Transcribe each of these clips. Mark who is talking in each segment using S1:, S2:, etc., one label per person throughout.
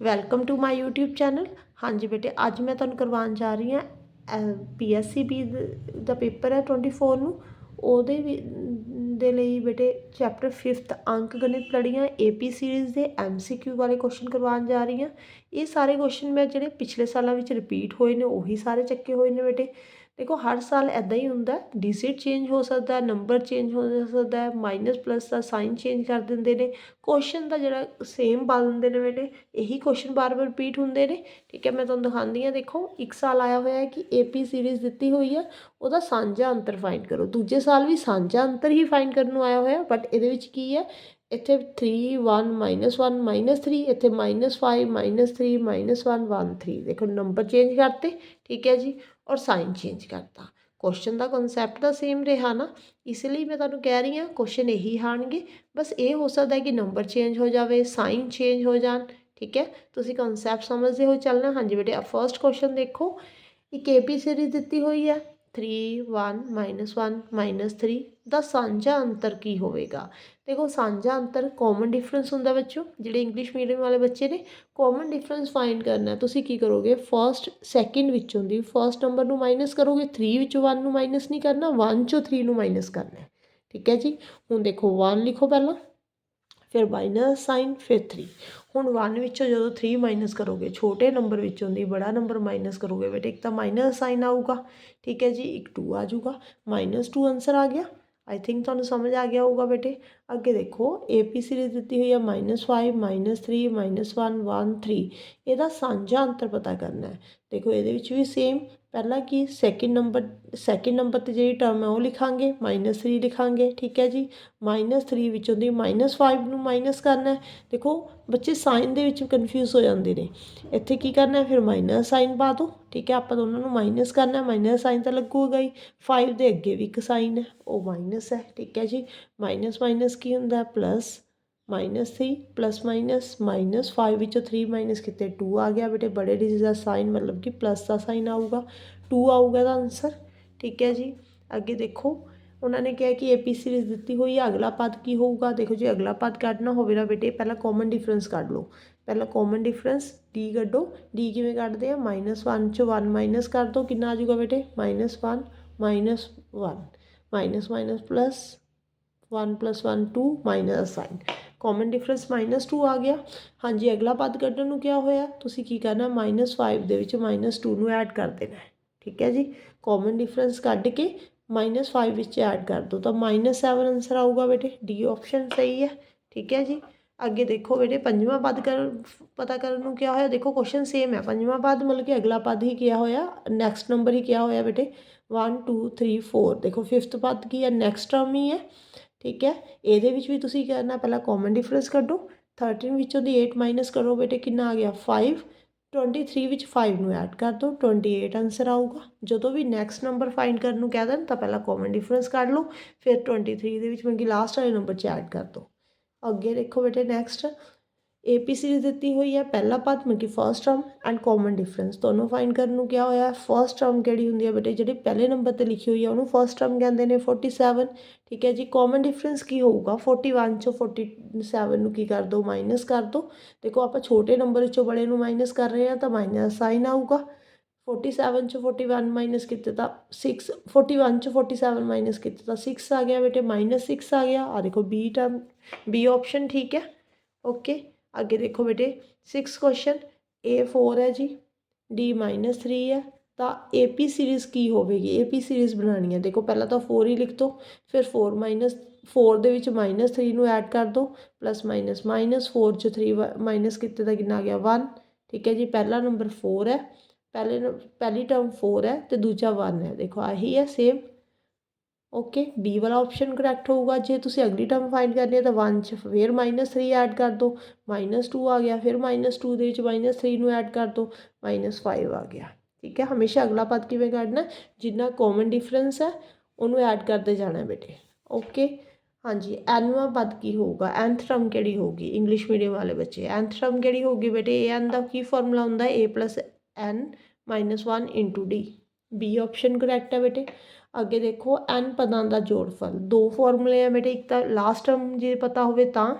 S1: Welcome to my YouTube channel ਹਾਂਜੀ ਬੇਟੇ, ਅੱਜ ਮੈਂ ਤੁਹਾਨੂੰ ਕਰਵਾਉਣ ਜਾ ਰਹੀ ਹਾਂ ਪੀਐਸਸੀ ਬੀ ਦਾ ਪੇਪਰ ਹੈ 24 ਨੂੰ। ਉਹਦੇ ਵੀ, ਦੇ ਲਈ ਬੇਟੇ ਚੈਪਟਰ 5th ਅੰਕ ਗਣਿਤ ਲੜੀਆਂ ਏਪੀ ਸੀਰੀਜ਼ ਦੇ ਐਮਸੀਕਿਊ ਵਾਲੇ ਕੁਐਸਚਨ ਕਰਵਾਉਣ ਜਾ ਰਹੀ ਹਾਂ। ਇਹ ਸਾਰੇ ਕੁਐਸਚਨ ਮੈਂ ਜਿਹੜੇ ਪਿਛਲੇ ਸਾਲਾਂ ਵਿੱਚ ਰਿਪੀਟ ਹੋਏ ਨੇ, ਉਹੀ ਸਾਰੇ ਚੱਕੇ ਹੋਏ ਨੇ ਬੇਟੇ। ਦੇਖੋ, ਹਰ ਸਾਲ ਐਦਾਂ ਹੀ ਹੁੰਦਾ ਡਿਜਿਟ ਚੇਂਜ ਹੋ ਸਕਦਾ ਨੰਬਰ ਚੇਂਜ ਹੋ ਸਕਦਾ ਹੈ ਮਾਈਨਸ ਪਲੱਸ ਦਾ ਸਾਈਨ ਚੇਂਜ ਕਰ ਦਿੰਦੇ ਨੇ ਕੁਐਸਚਨ ਦਾ ਜਿਹੜਾ ਸੇਮ ਪਾ ਦਿੰਦੇ ਨੇ ਬੇਟੇ, ਇਹੀ ਕੁਐਸਚਨ ਬਾਰ-ਬਾਰ ਰਿਪੀਟ ਹੁੰਦੇ ਨੇ। ਠੀਕ ਹੈ, ਮੈਂ ਤੁਹਾਨੂੰ ਦਿਖਾਉਂਦੀ ਹਾਂ, ਦੇਖੋ, ਇੱਕ ਸਾਲ ਆਇਆ ਹੋਇਆ ਹੈ ਕਿ ਏਪੀ ਸੀਰੀਜ਼ ਦਿੱਤੀ ਹੋਈ ਹੈ, ਉਹਦਾ ਸਾਂਝਾ ਅੰਤਰ ਫਾਈਂਡ ਕਰੋ। ਦੂਜੇ ਸਾਲ ਵੀ ਸਾਂਝਾ ਅੰਤਰ ਹੀ ਫਾਈਂਡ ਕਰਨ ਨੂੰ ਆਇਆ ਹੋਇਆ ਬਟ ਇਹਦੇ ਵਿੱਚ ਕੀ ਹੈ? ਇੱਥੇ 3 1 1 3 ਇੱਥੇ -5 -3 -1 1 3 ਦੇਖੋ ਨੰਬਰ ਚੇਂਜ ਕਰਤੇ, ਠੀਕ ਹੈ ਜੀ। ਔਰ ਸਾਈਨ ਚੇਂਜ ਕਰਤਾ। ਕੁਐਸਚਨ ਦਾ ਕਨਸੈਪਟ ਦਾ ਸੇਮ ਰਿਹਾ ਨਾ। ਇਸ ਲਈ ਮੈਂ ਤੁਹਾਨੂੰ ਕਹਿ ਰਹੀ ਹਾਂ ਕੁਐਸਚਨ ਇਹੀ ਆਣਗੇ ਬਸ ਇਹ ਹੋ ਸਕਦਾ ਹੈ ਕਿ ਨੰਬਰ ਚੇਂਜ ਹੋ ਜਾਵੇ ਸਾਈਨ ਚੇਂਜ ਹੋ ਜਾਣ, ਠੀਕ ਹੈ? ਤੁਸੀਂ ਕਨਸੈਪਟ ਸਮਝਦੇ ਹੋ, ਚੱਲਣਾ। ਹਾਂਜੀ ਬੇਟੇ ਆ ਫਰਸਟ ਕੁਐਸਚਨ ਦੇਖੋ। ਇੱਕ ਏਪੀ ਸੀਰੀਜ਼ ਦਿੱਤੀ ਹੋਈ ਹੈ। 3 1 1 3 ਦਾ ਸਾਂਝਾ ਅੰਤਰ ਕੀ ਹੋਵੇਗਾ? ਦੇਖੋ, ਸਾਂਝਾ ਅੰਤਰ ਕਾਮਨ ਡਿਫਰੈਂਸ ਹੁੰਦਾ ਬੱਚੋ ਜਿਹੜੇ ਇੰਗਲਿਸ਼ ਮੀਡੀਅਮ ਵਾਲੇ ਬੱਚੇ ਨੇ ਕਾਮਨ ਡਿਫਰੈਂਸ ਫਾਈਂਡ ਕਰਨਾ। ਤੁਸੀਂ ਕੀ ਕਰੋਗੇ? ਫਰਸਟ ਸੈਕਿੰਡ ਵਿੱਚੋਂ ਦੀ ਫਰਸਟ ਨੰਬਰ ਨੂੰ ਮਾਈਨਸ ਕਰੋਗੇ 3 ਵਿੱਚੋਂ 1 ਨੂੰ ਮਾਈਨਸ ਨਹੀਂ ਕਰਨਾ 1 ਚੋਂ 3 ਨੂੰ ਮਾਈਨਸ ਕਰਨਾ। ਠੀਕ ਹੈ ਜੀ? ਹੁਣ ਦੇਖੋ 1 ਲਿਖੋ ਪਹਿਲਾਂ। ਫਿਰ ਮਾਈਨਸ ਸਾਈਨ ਫਿਰ 3 ਹੁਣ 1 ਵਿੱਚੋਂ ਜਦੋਂ 3 ਮਾਈਨਸ ਕਰੋਗੇ, ਛੋਟੇ ਨੰਬਰ ਵਿੱਚੋਂ ਦੀ ਬੜਾ ਨੰਬਰ ਮਾਈਨਸ ਕਰੋਗੇ ਬੇਟੇ, ਇੱਕ ਤਾਂ ਮਾਈਨਸ ਸਾਈਨ ਆਊਗਾ, ਠੀਕ ਹੈ ਜੀ, ਇੱਕ 2 ਆ ਜਾਊਗਾ। ਮਾਈਨਸ 2 ਆਨਸਰ ਆ ਗਿਆ। ਆਈ ਥਿੰਕ ਤੁਹਾਨੂੰ ਸਮਝ ਆ ਗਿਆ ਹੋਊਗਾ ਬੇਟੇ। ਅੱਗੇ ਦੇਖੋ ਏਪੀ ਸੀਰੀਜ਼ ਦਿੱਤੀ ਹੋਈ ਹੈ -5 -3 -1 1 3 ਇਹਦਾ ਸਾਂਝਾ ਅੰਤਰ ਪਤਾ ਕਰਨਾ ਹੈ। ਦੇਖੋ, ਇਹਦੇ ਵਿੱਚ ਵੀ ਸੇਮ ਪਹਿਲਾਂ ਕੀ? ਸੈਕਿੰਡ ਨੰਬਰ ਸੈਕਿੰਡ ਨੰਬਰ ਤੇ ਜਿਹੜੀ ਟਰਮ ਹੈ ਉਹ ਲਿਖਾਂਗੇ। -3 ਲਿਖਾਂਗੇ, ਠੀਕ ਹੈ ਜੀ? -3 ਵਿੱਚੋਂ ਦੀ -5 ਨੂੰ ਮਾਈਨਸ ਕਰਨਾ ਹੈ। ਦੇਖੋ, ਬੱਚੇ ਸਾਈਨ ਦੇ ਵਿੱਚ ਕਨਫਿਊਜ਼ ਹੋ ਜਾਂਦੇ ਨੇ। ਇੱਥੇ ਕੀ ਕਰਨਾ ਹੈ? ਫਿਰ ਮਾਈਨਸ ਸਾਈਨ ਪਾ ਦਿਓ ਠੀਕ ਹੈ? ਆਪਾਂ ਦੋਨਾਂ ਨੂੰ ਮਾਈਨਸ ਕਰਨਾ ਮਾਈਨਸ ਸਾਈਨ ਤਾਂ ਲੱਗੂਗਾ ਹੀ। 5 ਦੇ ਅੱਗੇ ਵੀ ਇੱਕ ਸਾਈਨ ਹੈ। ਉਹ ਮਾਈਨਸ ਹੈ, ਠੀਕ ਹੈ ਜੀ? ਮਾਈਨਸ ਮਾਈਨਸ ਕੀ ਹੁੰਦਾ plus minus 3 plus minus minus 5 ਵਿੱਚੋਂ 3 ਮਾਈਨਸ ਕਿਤੇ 2 ਆ ਗਿਆ ਬੇਟੇ ਬੜੇ ਡਿਜਿਟ ਦਾ ਸਾਈਨ ਮਤਲਬ ਕਿ ਪਲੱਸ ਦਾ ਸਾਈਨ ਆਊਗਾ 2 ਆਊਗਾ ਦਾ ਆਨਸਰ ਠੀਕ ਹੈ ਜੀ ਅੱਗੇ ਦੇਖੋ ਉਹਨਾਂ ਨੇ ਕਿਹਾ ਕਿ ਏਪੀ ਸੀਰੀਜ਼ ਦਿੱਤੀ ਹੋਈ ਹੈ ਅਗਲਾ ਪਦ ਕੀ ਹੋਊਗਾ ਦੇਖੋ ਜੀ ਅਗਲਾ ਪਦ ਕੱਢਣਾ ਹੋਵੇ ਨਾ ਬੇਟੇ ਪਹਿਲਾਂ ਕਾਮਨ ਡਿਫਰੈਂਸ ਕੱਢ ਲਓ ਪਹਿਲਾਂ ਕਾਮਨ ਡਿਫਰੈਂਸ d ਕੱਢੋ d ਕਿਵੇਂ ਕੱਢਦੇ ਆ -1 ਚੋਂ 1 ਮਾਈਨਸ ਕਰ ਦੋ ਕਿੰਨਾ ਆ ਜਾਊਗਾ ਬੇਟੇ -1 -1 minus minus plus 1 1 2 minus sign common difference -2 ਆ ਗਿਆ। ਹਾਂਜੀ, ਅਗਲਾ ਪਦ ਕੱਢਣ ਨੂੰ ਕਿਹਾ ਹੋਇਆ? ਤੁਸੀਂ ਕੀ ਕਰਨਾ? -5 ਦੇ ਵਿੱਚ -2 ਨੂੰ ਐਡ ਕਰ ਦੇਣਾ ਠੀਕ ਹੈ ਜੀ? ਕਾਮਨ ਡਿਫਰੈਂਸ ਕੱਢ ਕੇ -5 ਵਿੱਚ ਐਡ ਕਰ ਦੋ। ਤਾਂ -7 ਆਨਸਰ ਆਊਗਾ ਬੇਟੇ। ਡੀ ਆਪਸ਼ਨ ਸਹੀ ਹੈ। ਠੀਕ ਹੈ ਜੀ? ਅੱਗੇ ਦੇਖੋ ਬੇਟੇ, ਪੰਜਵਾਂ ਪਦ ਕਰ, ਪਤਾ ਕਰਨ ਨੂੰ ਕਿਹਾ ਹੋਇਆ? ਦੇਖੋ ਕੁਐਸਚਨ ਸੇਮ ਹੈ। ਪੰਜਵਾਂ ਪਦ ਮਤਲਬ ਕਿ ਅਗਲਾ ਪਦ ਹੀ ਕਿਹਾ ਹੋਇਆ? ਨੈਕਸਟ ਨੰਬਰ ਹੀ ਕਿਹਾ ਹੋਇਆ ਬੇਟੇ? 1 2 3 4 ਦੇਖੋ ਫਿਫਥ ਪਦ ਕੀ ਹੈ? ਨੈਕਸਟ ਟਰਮ ਹੀ ਹੈ। ਠੀਕ ਹੈ? ਇਹਦੇ ਵਿੱਚ ਵੀ ਤੁਸੀਂ ਕਰਨਾ, ਪਹਿਲਾਂ ਕਾਮਨ ਡਿਫਰੈਂਸ ਕੱਢੋ। 13 ਵਿੱਚੋਂ ਦੀ 8 ਮਾਈਨਸ ਕਰੋ ਬੇਟੇ, ਕਿੰਨਾ ਆ ਗਿਆ? 5 23 ਵਿੱਚ 5 ਨੂੰ ਐਡ ਕਰ ਦਿਓ। 28 ਆਨਸਰ ਆਊਗਾ। ਜਦੋਂ ਵੀ ਨੈਕਸਟ ਨੰਬਰ ਫਾਈਂਡ ਕਰਨ ਨੂੰ ਕਹਿ ਦੇਣ, ਤਾਂ ਪਹਿਲਾਂ ਕਾਮਨ ਡਿਫਰੈਂਸ ਕੱਢ ਲਓ। ਫਿਰ 23 ਦੇ ਵਿੱਚ ਮਤਲਬ ਕਿ ਲਾਸਟ ਵਾਲੇ ਨੰਬਰ 'ਚ ਐਡ ਕਰ ਦਿਓ। ਅੱਗੇ ਦੇਖੋ ਬੇਟੇ ਨੈਕਸਟ ਏਪੀ ਸੀਰੀਜ਼ ਦਿੱਤੀ ਹੋਈ ਹੈ, ਪਹਿਲਾ ਪਦ ਮਤਲਬ ਕਿ first term and common difference ਦੋਨੋਂ ਫਾਈਂਡ ਕਰਨ ਨੂੰ ਕਿਹਾ ਹੋਇਆ ਫਰਸਟ ਟਰਮ ਕਿਹੜੀ ਹੁੰਦੀ ਹੈ ਬੇਟੇ? ਜਿਹੜੀ ਪਹਿਲੇ ਨੰਬਰ ਤੇ ਲਿਖੀ ਹੋਈ ਹੈ, ਉਹਨੂੰ ਫਰਸਟ ਟਰਮ ਕਹਿੰਦੇ ਨੇ 47 ਠੀਕ ਹੈ ਜੀ ਕਾਮਨ ਡਿਫਰੈਂਸ ਕੀ ਹੋਊਗਾ? 41 ਚੋਂ 47 ਨੂੰ ਕੀ ਕਰ ਦੋ? ਮਾਈਨਸ ਕਰ ਦੋ। ਦੇਖੋ, ਆਪਾਂ ਛੋਟੇ ਨੰਬਰ ਵਿੱਚੋਂ ਬੜੇ ਨੂੰ ਮਾਈਨਸ ਕਰ ਰਹੇ ਹਾਂ, ਤਾਂ ਮਾਈਨਸ ਸਾਈਨ ਆਊਗਾ। 47 ਚੋਂ 41 ਮਾਈਨਸ ਕੀਤੇ ਤਾਂ 6 41 ਚੋਂ 47 ਮਾਈਨਸ ਕੀਤੇ ਤਾਂ 6 ਆ ਗਿਆ ਬੇਟੇ। ਮਾਈਨਸ 6 ਆ ਗਿਆ। ਆ ਦੇਖੋ ਬੀ ਟਰਮ ਬੀ ਆਪਸ਼ਨ ਠੀਕ ਹੈ। ਓਕੇ ਅੱਗੇ ਦੇਖੋ ਬੇਟੇ 6 ਕੁਐਸਚਨ A4 ਹੈ ਜੀ, D -3 ਹੈ, ਤਾਂ AP ਸੀਰੀਜ਼ ਕੀ ਹੋਵੇਗੀ? AP ਸੀਰੀਜ਼ ਬਣਾਉਣੀ ਹੈ। ਦੇਖੋ, ਪਹਿਲਾਂ ਤਾਂ 4 ਹੀ ਲਿਖ ਦੋ, ਫਿਰ 4 4 ਦੇ ਵਿੱਚ -3 ਨੂੰ ਐਡ ਕਰ ਦੋ ਪਲੱਸ ਮਾਈਨਸ ਮਾਈਨਸ 4 ਚ 3 ਮਾਈਨਸ ਕਿਤੇ ਦਾ ਕਿੰਨਾ ਆ ਗਿਆ? 1 ਠੀਕ ਹੈ ਜੀ, ਪਹਿਲਾ ਨੰਬਰ 4 ਹੈ, ਪਹਿਲੇ ਪਹਿਲੀ ਟਰਮ 4 ਹੈ ਤੇ ਦੂਜਾ 1 ਹੈ। ਦੇਖੋ, ਆਹੀ ਹੈ ਸੇਮ ਓਕੇ ਬੀ ਵਾਲਾ ਆਪਸ਼ਨ ਕਰੈਕਟ ਹੋਊਗਾ। ਜੇ ਤੁਸੀਂ ਅਗਲੀ ਟਰਮ ਫਾਈਂਡ ਕਰਨੀ ਹੈ ਤਾਂ 1 ਚ ਫਿਰ -3 ਐਡ ਕਰ ਦਿਓ -2 ਆ ਗਿਆ, ਫਿਰ -2 ਦੇ ਵਿੱਚ -3 ਨੂੰ ਐਡ ਕਰ ਦਿਓ -5 ਆ ਗਿਆ। ਠੀਕ ਹੈ, ਹਮੇਸ਼ਾ ਅਗਲਾ ਪਦ ਕਿਵੇਂ ਕੱਢਣਾ? ਜਿੰਨਾ ਕਾਮਨ ਡਿਫਰੈਂਸ ਹੈ, ਉਹਨੂੰ ਐਡ ਕਰਦੇ ਜਾਣਾ ਬੇਟੇ। ਓਕੇ ਹਾਂਜੀ ਐਨਵਾ ਪਦ ਕੀ ਹੋਊਗਾ? Nth ਟਰਮ ਕਿਹੜੀ ਹੋਊਗੀ? ਇੰਗਲਿਸ਼ ਮੀਡੀਅਮ ਵਾਲੇ ਬੱਚੇ, nth ਟਰਮ ਕਿਹੜੀ ਹੋਊਗੀ ਬੇਟੇ? An ਦਾ ਕੀ ਫਾਰਮੂਲਾ ਹੁੰਦਾ ਹੈ? A n 1 d B option correct ਹੈ ਬੇਟੇ। ਅੱਗੇ ਦੇਖੋ, n ਪਦਾਂ ਦਾ ਜੋੜਫਲ ਦੋ ਫਾਰਮੂਲੇ ਆ ਬੇਟੇ, ਇੱਕ ਤਾਂ ਲਾਸਟ ਟਰਮ ਜੇ ਪਤਾ ਹੋਵੇ ਤਾਂ।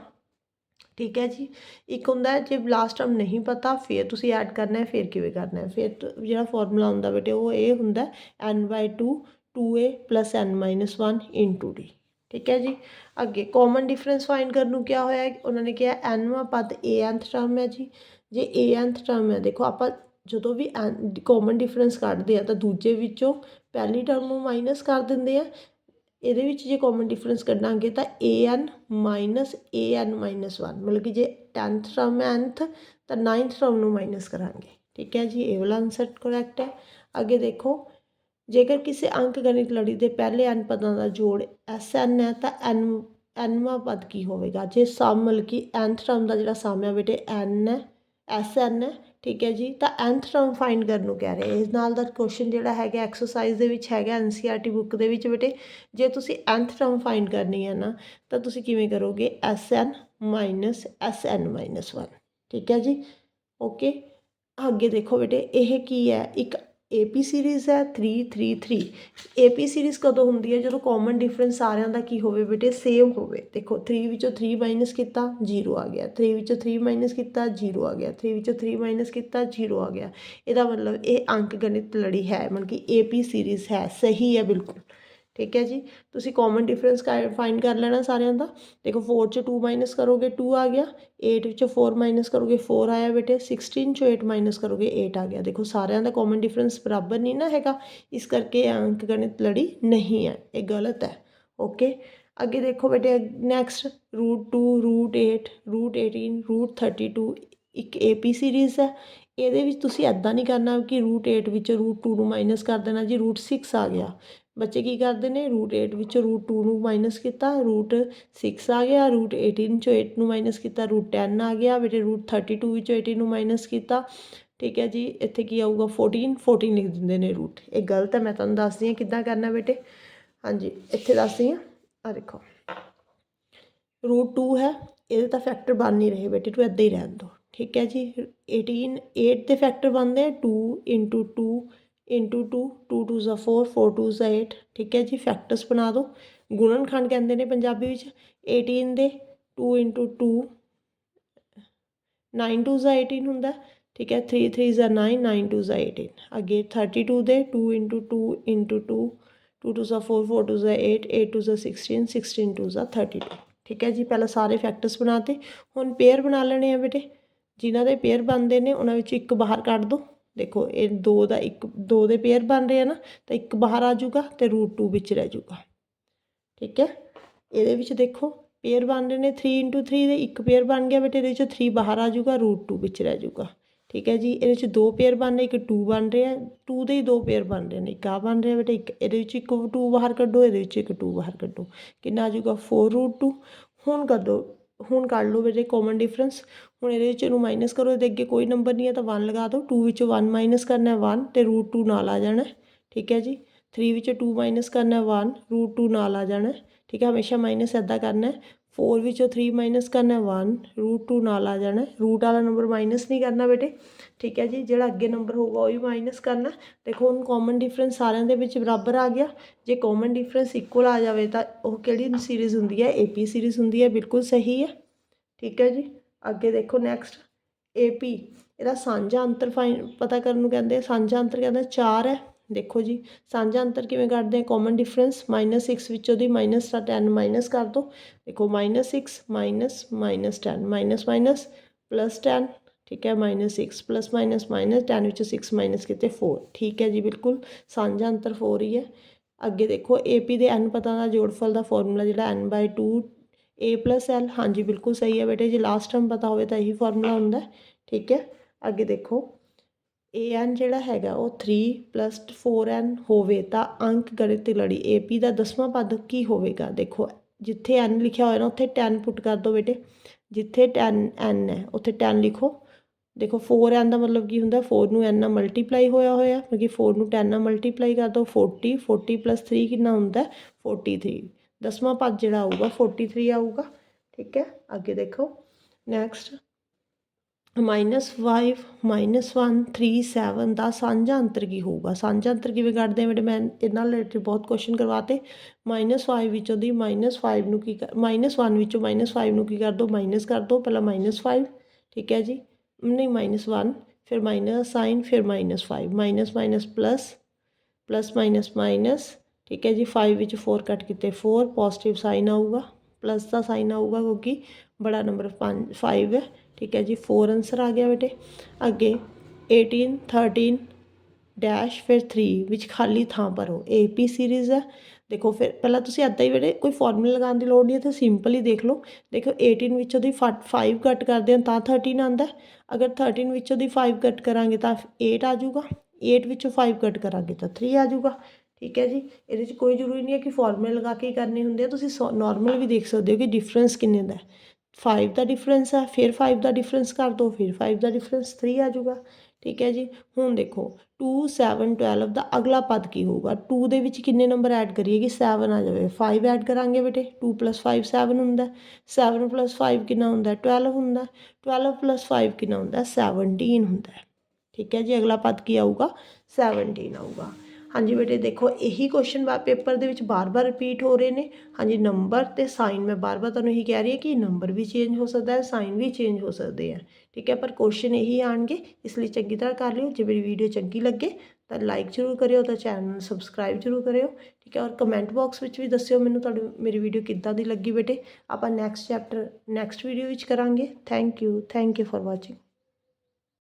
S1: ਠੀਕ ਹੈ ਜੀ? ਇੱਕ ਹੁੰਦਾ ਜੇ ਲਾਸਟ ਟਰਮ ਨਹੀਂ ਪਤਾ, ਫਿਰ ਤੁਸੀਂ ਐਡ ਕਰਨਾ ਹੈ, ਫਿਰ ਕਿਵੇਂ ਕਰਨਾ ਹੈ? ਫਿਰ ਜਿਹੜਾ ਫਾਰਮੂਲਾ ਹੁੰਦਾ ਬੇਟੇ, ਉਹ ਇਹ ਹੁੰਦਾ n by 2 2a plus n minus 1 into d ਠੀਕ ਹੈ ਜੀ? ਅੱਗੇ ਕਾਮਨ ਡਿਫਰੈਂਸ ਫਾਈਂਡ ਕਰਨ ਨੂੰ ਕਿਹਾ ਹੋਇਆ ਉਹਨਾਂ ਨੇ ਕਿਹਾ nਵਾਂ ਪਦ anth ਟਰਮ ਹੈ ਜੀ। ਜੇ anth ਟਰਮ ਹੈ, ਦੇਖੋ ਆਪਾਂ ਜਦੋਂ ਵੀ ਕਾਮਨ ਡਿਫਰੈਂਸ ਕੱਢਦੇ ਆ ਤਾਂ ਦੂਜੇ ਵਿੱਚੋਂ ਪਹਿਲੀ ਟਰਮ ਨੂੰ ਮਾਈਨਸ ਕਰ ਦਿੰਦੇ ਆ, ਇਹਦੇ ਵਿੱਚ ਜੇ ਕਾਮਨ ਡਿਫਰੈਂਸ ਕੱਢਾਂਗੇ ਤਾਂ an ਮਾਈਨਸ an ਮਾਈਨਸ 1 ਮਤਲਬ ਕਿ ਜੇ 10th ਟਰਮ ਹੈ nth, ਤਾਂ 9th ਟਰਮ ਨੂੰ ਮਾਈਨਸ ਕਰਾਂਗੇ, ਠੀਕ ਹੈ ਜੀ? ਇਹ ਵਾਲਾ ਆਨਸਰ ਕਰੈਕਟ ਹੈ। ਅੱਗੇ ਦੇਖੋ, ਜੇਕਰ ਕਿਸੇ ਅੰਕ ਗਣਿਤ ਲੜੀ ਦੇ ਪਹਿਲੇ n ਪਦਾਂ ਦਾ ਜੋੜ sn ਹੈ, ਤਾਂ n, nਵਾਂ ਪਦ ਕੀ ਹੋਵੇਗਾ? ਜੇ ਸਮ ਮਤਲਬ ਕਿ nth ਟਰਮ ਦਾ ਜਿਹੜਾ ਸਮ ਹੈ ਬੇਟੇ, n ਹੈ sn ਹੈ ਠੀਕ ਹੈ ਜੀ, ਤਾਂ nth ਟਰਮ ਫਾਈਂਡ ਕਰਨ ਨੂੰ ਕਹਿ ਰਹੇ ਇਸ ਨਾਲ ਦਾ ਕੁਐਸਚਨ ਜਿਹੜਾ ਹੈਗਾ ਐਕਸਰਸਾਈਜ਼ ਦੇ ਵਿੱਚ ਹੈਗਾ ਐਨਸੀਆਰਟੀ ਬੁੱਕ ਦੇ ਵਿੱਚ ਬੇਟੇ, ਜੇ ਤੁਸੀਂ nth ਟਰਮ ਫਾਈਂਡ ਕਰਨੀ ਹੈ ਨਾ, ਤਾਂ ਤੁਸੀਂ ਕਿਵੇਂ ਕਰੋਗੇ? Sn ਮਾਈਨਸ sn ਮਾਈਨਸ 1 ਠੀਕ ਹੈ ਜੀ? ਓਕੇ ਅੱਗੇ ਦੇਖੋ ਬੇਟੇ, ਇਹ ਕੀ ਹੈ? ਇੱਕ AP ਸੀਰੀਜ਼ ਹੈ 3 3 3 AP ਸੀਰੀਜ਼ ਕਦੋਂ ਹੁੰਦੀ ਹੈ? ਜਦੋਂ ਕਾਮਨ ਡਿਫਰੈਂਸ ਸਾਰਿਆਂ ਦਾ ਕੀ ਹੋਵੇ ਬੇਟੇ? ਸੇਮ ਹੋਵੇ। ਦੇਖੋ 3 ਵਿੱਚੋਂ 3 ਮਾਈਨਸ ਕੀਤਾ 0 ਆ ਗਿਆ। 3 ਵਿੱਚੋਂ 3 ਮਾਈਨਸ ਕੀਤਾ 0 ਆ ਗਿਆ। 3 ਵਿੱਚੋਂ 3 ਮਾਈਨਸ ਕੀਤਾ 0 ਆ ਗਿਆ। ਇਹਦਾ ਮਤਲਬ ਇਹ ਅੰਕ ਗਣਿਤ ਲੜੀ ਹੈ। ਮਤਲਬ ਕਿ AP ਸੀਰੀਜ਼ ਹੈ। ਸਹੀ ਹੈ, ਬਿਲਕੁਲ। ਠੀਕ ਹੈ ਜੀ? ਤੁਸੀਂ ਕਾਮਨ ਡਿਫਰੈਂਸ ਫਾਈਂਡ ਕਰ ਲੈਣਾ ਸਾਰਿਆਂ ਦਾ। ਦੇਖੋ 4 ਚ 2 ਮਾਈਨਸ ਕਰੋਗੇ 2 ਆ ਗਿਆ। 8 ਵਿੱਚੋਂ 4 ਮਾਈਨਸ ਕਰੋਗੇ 4 ਆਇਆ ਬੇਟੇ। 16 ਚੋਂ 8 ਮਾਈਨਸ ਕਰੋਗੇ 8 ਆ ਗਿਆ। ਦੇਖੋ, ਸਾਰਿਆਂ ਦਾ ਕਾਮਨ ਡਿਫਰੈਂਸ ਬਰਾਬਰ ਨਹੀਂ ਨਾ ਹੈਗਾ। ਇਸ ਕਰਕੇ ਇਹ ਅੰਕ ਗਣਿਤ ਲੜੀ ਨਹੀਂ ਹੈ। ਇਹ ਗਲਤ ਹੈ। ਓਕੇ ਅੱਗੇ ਦੇਖੋ ਬੇਟੇ next root 2 root 8 root 18 root 32 ਇੱਕ AP ਸੀਰੀਜ਼ ਹੈ। ਇਹਦੇ ਵਿੱਚ ਤੁਸੀਂ ਐਦਾਂ ਨਹੀਂ ਕਰਨਾ ਕਿ ਰੂਟ 8 ਵਿੱਚੋਂ ਰੂਟ 2 ਨੂੰ ਮਾਈਨਸ ਕਰ ਦੇਣਾ ਜੀ ਰੂਟ 6 ਆ ਗਿਆ। ਬੱਚੇ ਕੀ ਕਰਦੇ ਨੇ? ਰੂਟ 8 ਵਿੱਚੋਂ ਰੂਟ 2 ਨੂੰ ਮਾਈਨਸ ਕੀਤਾ ਰੂਟ 6 ਆ ਗਿਆ ਰੂਟ 18 ਚੋਂ 8 ਨੂੰ ਮਾਈਨਸ ਕੀਤਾ ਰੂਟ 10 ਆ ਗਿਆ, ਬੇਟੇ ਰੂਟ 32 ਵਿੱਚੋਂ 18 ਨੂੰ ਮਾਈਨਸ ਕੀਤਾ। ਠੀਕ ਹੈ ਜੀ, ਇੱਥੇ ਕੀ ਆਊਗਾ? 14 14 ਲਿਖ ਦਿੰਦੇ ਨੇ ਰੂਟ ਇਹ ਗਲਤ ਹੈ, ਮੈਂ ਤੁਹਾਨੂੰ ਦੱਸਦੀ ਹਾਂ ਕਿੱਦਾਂ ਕਰਨਾ ਬੇਟੇ। ਹਾਂਜੀ, ਇੱਥੇ ਦੱਸਦੀ ਹਾਂ। ਆ ਦੇਖੋ। ਰੂਟ 2 ਹੈ, ਇਹਦੇ ਤਾਂ ਫੈਕਟਰ ਬਣ ਨਹੀਂ ਰਹੇ ਬੇਟੇ, ਤੂੰ ਇੱਦਾਂ ਹੀ ਰਹਿਣ ਦੋ। ਠੀਕ ਹੈ ਜੀ 18 8 ਦੇ ਫੈਕਟਰ ਬਣਦੇ ਆ 2 ਇੰਟੂ 2 ਇੰਟੂ 2 2 2 ਜ਼ਾ 4 4 2 ਜ਼ਾ 8 ਠੀਕ ਹੈ ਜੀ ਫੈਕਟਰਸ ਬਣਾ ਦਿਓ। ਗੁਣਨਖੰਡ ਕਹਿੰਦੇ ਨੇ ਪੰਜਾਬੀ ਵਿੱਚ 18 ਦੇ 2 ਇੰਟੂ 2 9 2 ਜ਼ਾ 18 ਹੁੰਦਾ, ਠੀਕ ਹੈ 3 3 ਜ਼ਾ 9 9 2 ਜ਼ਾ 18 ਅੱਗੇ 32 ਦੇ 2 ਇੰਟੂ 2 ਇੰਟੂ 2 2 2 ਜ਼ਾ 4 4 2 ਜ਼ਾ 8 8 2 ਜ਼ਾ 16 16 2 ਜ਼ਾ 32 ਠੀਕ ਹੈ ਜੀ, ਪਹਿਲਾਂ ਸਾਰੇ ਫੈਕਟਰਸ ਬਣਾਤੇ ਹੁਣ ਪੇਅਰ ਬਣਾ ਲੈਣੇ ਆ ਬੇਟੇ। ਜਿਨ੍ਹਾਂ ਦੇ ਪੇਅਰ ਬਣਦੇ ਨੇ, ਉਹਨਾਂ ਵਿੱਚੋਂ ਇੱਕ ਬਾਹਰ ਕੱਢ ਦਿਓ ਦੇਖੋ, ਇਹ ਦੋ ਦਾ ਇੱਕ, ਦੋ ਦੇ ਪੇਅਰ ਬਣ ਰਹੇ ਆ ਨਾ, ਤਾਂ ਇੱਕ ਬਾਹਰ ਆ ਜਾਊਗਾ ਤੇ ਰੂਟ 2 ਵਿੱਚ ਰਹਿ ਜਾਊਗਾ। ਠੀਕ ਹੈ? ਇਹਦੇ ਵਿੱਚ ਦੇਖੋ ਪੇਅਰ ਬਣ ਰਹੇ ਨੇ 3 3 ਦੇ, ਇੱਕ ਪੇਅਰ ਬਣ ਗਿਆ ਬੇਟੇ, ਇਹਦੇ ਵਿੱਚੋਂ 3 ਬਾਹਰ ਆ ਜਾਊਗਾ ਰੂਟ 2 ਵਿੱਚ ਰਹਿ ਜਾਊਗਾ। ਠੀਕ ਹੈ ਜੀ? ਇਹਦੇ ਵਿੱਚ ਦੋ ਪੇਅਰ ਬਣ ਰਹੇ, ਇੱਕ 2 ਬਣ ਰਿਹਾ 2 ਦੇ ਹੀ ਦੋ ਪੇਅਰ ਬਣ ਰਹੇ ਨੇ। ਇੱਕ ਆ ਬਣ ਰਿਹਾ ਬੇਟੇ, ਇੱਕ ਇਹਦੇ ਵਿੱਚ ਇੱਕ 2 ਬਾਹਰ ਕੱਢੋ, ਇਹਦੇ ਵਿੱਚ ਇੱਕ 2 ਬਾਹਰ ਕੱਢੋ। ਕਿੰਨਾ ਆ ਜਾਊਗਾ? 4 ਰੂਟ 2 ਹੁਣ ਕੱਢੋ, ਹੁਣ ਕੱਢ ਲਓ ਬੇਟੇ ਕਾਮਨ ਡਿਫਰੈਂਸ ਹੁਣ ਇਹਦੇ ਵਿੱਚ ਇਹਨੂੰ ਮਾਈਨਸ ਕਰੋ, ਇਹਦੇ ਅੱਗੇ ਕੋਈ ਨੰਬਰ ਨਹੀਂ ਹੈ ਤਾਂ 1 ਲਗਾ ਦਿਓ। 2 ਵਿੱਚੋਂ 1 ਮਾਈਨਸ ਕਰਨਾ ਹੈ 1 ਤੇ ਰੂਟ 2 ਨਾਲ ਆ ਜਾਣਾ ਠੀਕ ਹੈ ਜੀ? 3 ਵਿੱਚੋਂ 2 ਮਾਈਨਸ ਕਰਨਾ ਹੈ 1 ਰੂਟ 2 ਨਾਲ ਆ ਜਾਣਾ ਠੀਕ ਹੈ? ਹਮੇਸ਼ਾ ਮਾਈਨਸ ਇੱਦਾਂ ਕਰਨਾ ਹੈ। 4 ਵਿੱਚੋਂ 3 ਮਾਈਨਸ ਕਰਨਾ ਹੈ 1 ਰੂਟ 2 ਨਾਲ ਆ ਜਾਣਾ ਰੂਟ ਵਾਲਾ ਨੰਬਰ ਮਾਈਨਸ ਨਹੀਂ ਕਰਨਾ ਬੇਟੇ। ਠੀਕ ਹੈ ਜੀ? ਜਿਹੜਾ ਅੱਗੇ ਨੰਬਰ ਹੋਊਗਾ ਉਹ ਵੀ ਮਾਈਨਸ ਕਰਨਾ ਦੇਖੋ, ਹੁਣ ਕਾਮਨ ਡਿਫਰੈਂਸ ਸਾਰਿਆਂ ਦੇ ਵਿੱਚ ਬਰਾਬਰ ਆ ਗਿਆ। ਜੇ ਕਾਮਨ ਡਿਫਰੈਂਸ ਇਕੁਅਲ ਆ ਜਾਵੇ ਤਾਂ ਉਹ ਕਿਹੜੀ ਸੀਰੀਜ਼ ਹੁੰਦੀ ਹੈ? ਏਪੀ ਸੀਰੀਜ਼ ਹੁੰਦੀ ਹੈ। ਬਿਲਕੁਲ ਸਹੀ ਹੈ। ਠੀਕ ਹੈ ਜੀ? ਅੱਗੇ ਦੇਖੋ ਨੈਕਸਟ ਏਪੀ ਇਹਦਾ ਸਾਂਝਾ ਅੰਤਰ ਪਤਾ ਕਰਨ ਨੂੰ ਕਹਿੰਦੇ ਸਾਂਝਾ ਅੰਤਰ ਕਹਿੰਦਾ 4 ਹੈ, ਦੇਖੋ ਜੀ, ਸਾਂਝਾ ਅੰਤਰ ਕਿਵੇਂ ਕੱਢਦੇ ਆ ਕਾਮਨ ਡਿਫਰੈਂਸ -6 ਵਿੱਚੋਂ ਦੀ ਮਾਈਨਸ ਤਾਂ 10 ਮਾਈਨਸ ਕਰ ਦੋ, ਦੇਖੋ -6 minus minus 10 minus minus plus 10 ਠੀਕ ਹੈ -6 ਪਲੱਸ ਮਾਈਨਸ ਮਾਈਨਸ 10 ਵਿੱਚੋਂ 6 ਮਾਈਨਸ ਕੀਤੇ 4 ਠੀਕ ਹੈ ਜੀ, ਬਿਲਕੁਲ, ਸਾਂਝਾ ਅੰਤਰ 4 ਹੀ ਹੈ। ਅੱਗੇ ਦੇਖੋ ਏਪੀ ਦੇ ਐਨ ਪਤਾ ਦਾ ਜੋੜਫਲ ਦਾ ਫਾਰਮੂਲਾ ਜਿਹੜਾ n/2 a+l ਹਾਂਜੀ, ਬਿਲਕੁਲ ਸਹੀ ਹੈ ਬੇਟੇ, ਜੇ ਲਾਸਟ ਟਰਮ ਪਤਾ ਹੋਵੇ ਤਾਂ ਇਹੀ ਫਾਰਮੂਲਾ ਹੁੰਦਾ ਠੀਕ ਹੈ? ਅੱਗੇ ਦੇਖੋ। ਏ an ਜਿਹੜਾ ਹੈਗਾ, ਉਹ 3 4n ਹੋਵੇ ਤਾਂ ਅੰਕ ਗਣਿਤ ਦੀ ਲੜੀ ਪੀ ਦਾ ਦਸਵਾਂ ਪਦ ਕੀ ਹੋਵੇਗਾ? ਦੇਖੋ, ਜਿੱਥੇ n ਲਿਖਿਆ ਹੋਇਆ ਨਾ, ਉੱਥੇ 10 ਪੁੱਟ ਕਰ ਦਿਓ ਬੇਟੇ। ਜਿੱਥੇ 10 n ਹੈ, ਉੱਥੇ 10 ਲਿਖੋ। ਦੇਖੋ 4n ਦਾ ਮਤਲਬ ਕੀ ਹੁੰਦਾ? 4 ਨੂੰ n ਨਾਲ ਮਲਟੀਪਲਾਈ ਹੋਇਆ ਹੋਇਆ ਕਿਉਂਕਿ 4 ਨੂੰ 10 ਨਾਲ ਮਲਟੀਪਲਾਈ ਕਰ ਦੋ। 40 40 3 ਕਿੰਨਾ ਹੁੰਦਾ? 43 ਦਸਵਾਂ ਪਦ ਜਿਹੜਾ ਆਊਗਾ 43 ਆਊਗਾ ਠੀਕ ਹੈ ਅੱਗੇ ਦੇਖੋ ਨੈਕਸਟ ਮਾਈਨਸ 5 ਮਾਈਨਸ 1 3 7 ਦਾ ਸਾਂਝਾ ਅੰਤਰ ਕੀ ਹੋਊਗਾ ਸਾਂਝਾ ਅੰਤਰ ਕਿਵੇਂ ਕੱਢਦੇ ਆ ਬੇਟੇ ਮੈਂ ਇਹਦੇ ਨਾਲ ਰਿਲੇਟਡ ਬਹੁਤ ਕੁਐਸਚਨ ਕਰਵਾਤੇ ਮਾਈਨਸ 5 ਵਿੱਚੋਂ ਦੀ ਮਾਈਨਸ 5 ਨੂੰ ਕੀ ਕਰ ਮਾਈਨਸ 1 ਵਿੱਚੋਂ ਮਾਈਨਸ 5 ਨੂੰ ਕੀ ਕਰ ਦੋ ਮਾਈਨਸ ਕਰ ਦੋ ਪਹਿਲਾਂ ਮਾਈਨਸ 5 ਠੀਕ ਹੈ ਜੀ ਨਹੀਂ ਮਾਈਨਸ 1 ਫਿਰ ਮਾਈਨਸ ਸਾਈਨ ਫਿਰ minus 5 minus minus plus plus minus minus ਠੀਕ ਹੈ ਜੀ 5 ਵਿੱਚ 4 ਕੱਟ ਕੀਤੇ 4 ਪੋਜ਼ਿਟਿਵ ਸਾਈਨ ਆਊਗਾ ਪਲੱਸ ਦਾ ਸਾਈਨ ਆਊਗਾ ਕਿਉਂਕਿ ਬੜਾ ਨੰਬਰ 5 5 ਹੈ, ਠੀਕ ਹੈ ਜੀ 4 ਆਨਸਰ ਆ ਗਿਆ ਬੇਟੇ। ਅੱਗੇ 18 13 ਡੈਸ਼ ਫਿਰ 3 ਵਿੱਚ ਖਾਲੀ ਥਾਂ ਭਰੋ ਏਪੀ ਸੀਰੀਜ਼ ਹੈ। ਦੇਖੋ ਫਿਰ ਪਹਿਲਾਂ ਤੁਸੀਂ ਅੱਧਾ ਹੀ ਬੇਟੇ, ਕੋਈ ਫਾਰਮੂਲਾ ਲਗਾਉਣ ਦੀ ਲੋੜ ਨਹੀਂ ਹੈ, ਤੇ ਸਿੰਪਲ ਹੀ ਦੇਖ ਲਓ। ਦੇਖੋ 18 ਵਿੱਚ ਉਹਦੀ 5 ਕੱਟ ਕਰਦੇ ਹਾਂ, ਤਾਂ 13 ਆਉਂਦਾ ਅਗਰ 13 ਵਿੱਚ ਉਹਦੀ 5 ਕੱਟ ਕਰਾਂਗੇ ਤਾਂ 8 ਆ ਜਾਊਗਾ। 8 ਵਿੱਚੋਂ 5 ਕੱਟ ਕਰਾਂਗੇ ਤਾਂ 3 ਆ ਜਾਊਗਾ। ਠੀਕ ਹੈ ਜੀ? ਇਹਦੇ 'ਚ ਕੋਈ ਜ਼ਰੂਰੀ ਨਹੀਂ ਹੈ ਕਿ ਫਾਰਮੂਲੇ ਲਗਾ ਕੇ ਹੀ ਕਰਨੇ ਹੁੰਦੇ ਆ। ਤੁਸੀਂ ਨਾਰਮਲ ਵੀ ਦੇਖ ਸਕਦੇ ਹੋ ਕਿ ਡਿਫਰੈਂਸ ਕਿੰਨੇ ਦਾ ਹੈ। 5 ਦਾ ਡਿਫਰੈਂਸ ਹੈ ਫਿਰ 5 ਦਾ ਡਿਫਰੈਂਸ ਕਰ ਦਿਓ ਫਿਰ 5 ਦਾ ਡਿਫਰੈਂਸ 3 ਆ ਜਾਊਗਾ। ਠੀਕ ਹੈ ਜੀ? ਹੁਣ ਦੇਖੋ 2 7 12 ਦਾ ਅਗਲਾ ਪਦ ਕੀ ਹੋਊਗਾ? 2 ਦੇ ਵਿੱਚ ਕਿੰਨੇ ਨੰਬਰ ਐਡ ਕਰੀਏ ਕਿ 7 ਆ ਜਾਵੇ? 5 ਐਡ ਕਰਾਂਗੇ ਬੇਟੇ। 2 5 7 ਹੁੰਦਾ 7 5 ਕਿੰਨਾ ਹੁੰਦਾ 12 ਹੁੰਦਾ 12 5 ਕਿੰਨਾ ਹੁੰਦਾ 17 ਹੁੰਦਾ ਠੀਕ ਹੈ ਜੀ? ਅਗਲਾ ਪਦ ਕੀ ਆਊਗਾ? 17 ਆਊਗਾ। ਹਾਂਜੀ ਬੇਟੇ, ਦੇਖੋ, ਇਹੀ ਕੁਐਸਚਨ ਬਾ ਪੇਪਰ ਦੇ ਵਿੱਚ ਬਾਰ-ਬਾਰ ਰਿਪੀਟ ਹੋ ਰਹੇ ਨੇ। ਹਾਂਜੀ ਨੰਬਰ ਤੇ ਸਾਈਨ ਮੈਂ ਬਾਰ-ਬਾਰ ਤੁਹਾਨੂੰ ਇਹੀ ਕਹਿ ਰਹੀ ਹਾਂ ਕਿ ਨੰਬਰ ਵੀ ਚੇਂਜ ਹੋ ਸਕਦਾ ਹੈ ਸਾਈਨ ਵੀ ਚੇਂਜ ਹੋ ਸਕਦੇ ਆ। ਠੀਕ ਹੈ, ਪਰ ਕੁਐਸਚਨ ਇਹੀ ਆਣਗੇ ਇਸ ਲਈ ਚੰਗੀ ਤਰ੍ਹਾਂ ਕਰ ਲਿਓ। ਜੇ ਮੇਰੀ ਵੀਡੀਓ ਚੰਗੀ ਲੱਗੇ, ਤਾਂ ਲਾਈਕ ਜ਼ਰੂਰ ਕਰਿਓ, ਤਾਂ ਚੈਨਲ ਨੂੰ ਸਬਸਕ੍ਰਾਈਬ ਜ਼ਰੂਰ ਕਰਿਓ। ਠੀਕ ਹੈ, ਔਰ ਕਮੈਂਟ ਬਾਕਸ ਵਿੱਚ ਵੀ ਦੱਸਿਓ ਮੈਨੂੰ ਤੁਹਾਡੀ, ਮੇਰੀ ਵੀਡੀਓ ਕਿੱਦਾਂ ਦੀ ਲੱਗੀ ਬੇਟੇ। ਆਪਾਂ ਨੈਕਸਟ ਚੈਪਟਰ ਨੈਕਸਟ ਵੀਡੀਓ ਵਿੱਚ ਕਰਾਂਗੇ। Thank you thank you for watching